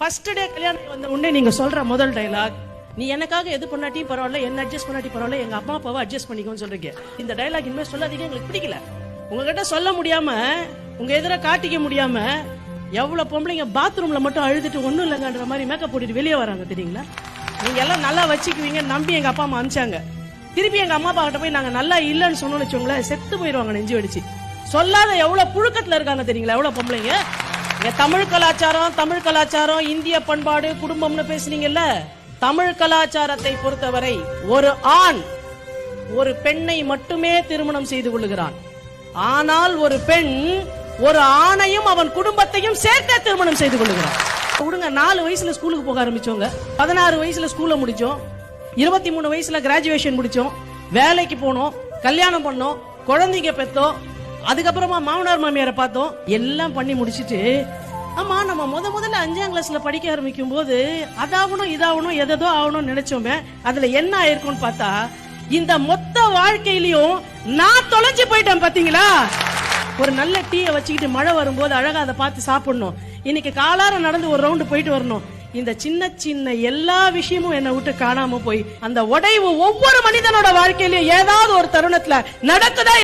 First day கல்யாணம் வந்த உடனே நீங்க சொல்ற முதல் டைலாக் நீ எனக்காக எது பண்ணாட்டியும் பரவாயில்ல என்ன அட்ஜஸ்ட் பண்ணாட்டி பரவாயில்ல எங்க அப்பா அப்பாவை அட்ஜஸ்ட் பண்ணிக்கோன்னு சொல்றீங்க. இந்த டைலாக் இனிமேல் சொல்லாதீங்க எங்களுக்கு பிடிக்கல. உங்ககிட்ட சொல்ல முடியாம உங்க எதிர காட்டிக்க முடியாம எவ்வளவு பொம்பளைங்க பாத்ரூம்ல மட்டும் அழுதுட்டு ஒண்ணும் இல்லைங்கன்ற மாதிரி மேக்கப் போட்டுட்டு வெளியே வராங்க தெரியுங்களா? நீங்க எல்லாம் நல்லா வச்சுக்குவீங்க நம்பி எங்க அப்பா அம்மா அனுப்பிச்சாங்க. திருப்பி எங்க அம்மா அப்பா கிட்ட போய் நாங்க நல்லா இல்லைன்னு சொன்னோம்னு வச்சோங்களேன் செத்து போயிருவாங்க நெஞ்சு வெடிச்சு. சொல்லாத எவ்வளவு புழுக்கத்துல இருக்காங்க தெரியுங்களா? எவ்வளவு பொம்பளைங்க? தமிழ் கலாச்சாரம் தமிழ் கலாச்சாரம் இந்திய பண்பாடு குடும்பம்னு பேசுனீங்கல்ல? தமிழ் கலாச்சாரத்தை பொறுத்தவரை ஒரு ஆண் ஒரு பெண்ணை மட்டுமே திருமணம் செய்து கொள்ளுகிறான். ஆனால் ஒரு பெண் ஒரு ஆணையும் அவன் குடும்பத்தையும் சேர்த்தே திருமணம் செய்து கொள்ளுகிறான். விடுங்க நாலு வயசுல ஸ்கூலுக்கு போக ஆரம்பிச்சோங்க பதினாறு வயசுல ஸ்கூல்ல முடிச்சோம் இருபத்தி மூணு வயசுல கிராஜுவேஷன் முடிச்சோம் வேலைக்கு போனோம் கல்யாணம் பண்ணோம் குழந்தைங்க பெத்தோம் அதுக்கப்புறமா மாமனார் மாமியாரை பார்த்தோம். எல்லாம் பண்ணி முடிச்சிட்டு ஆமா நம்ம முத முதல்ல அஞ்சாம் கிளாஸ்ல படிக்க ஆரம்பிக்கும் போது அதாகணும் இதாகணும் எதோ ஆகணும்னு நினைச்சோமே அதுல என்ன ஆயிருக்கும்னு பார்த்தா இந்த மொத்த வாழ்க்கையிலயும் நான் தொலைஞ்சு போயிட்டேன் பாத்தீங்களா? ஒரு நல்ல டீயை வச்சுக்கிட்டு மழை வரும்போது அழகா அதை பார்த்து சாப்பிடணும். இன்னைக்கு காலார நடந்து ஒரு ரவுண்டு போயிட்டு வரணும். இந்த சின்ன சின்ன எல்லா விஷயமும் என்னை விட்டு காணாம போய் அந்த உடைவு ஒவ்வொரு மனிதனோட வாழ்க்கையிலயும் ஏதாவது ஒரு தருணத்துல நடக்குதா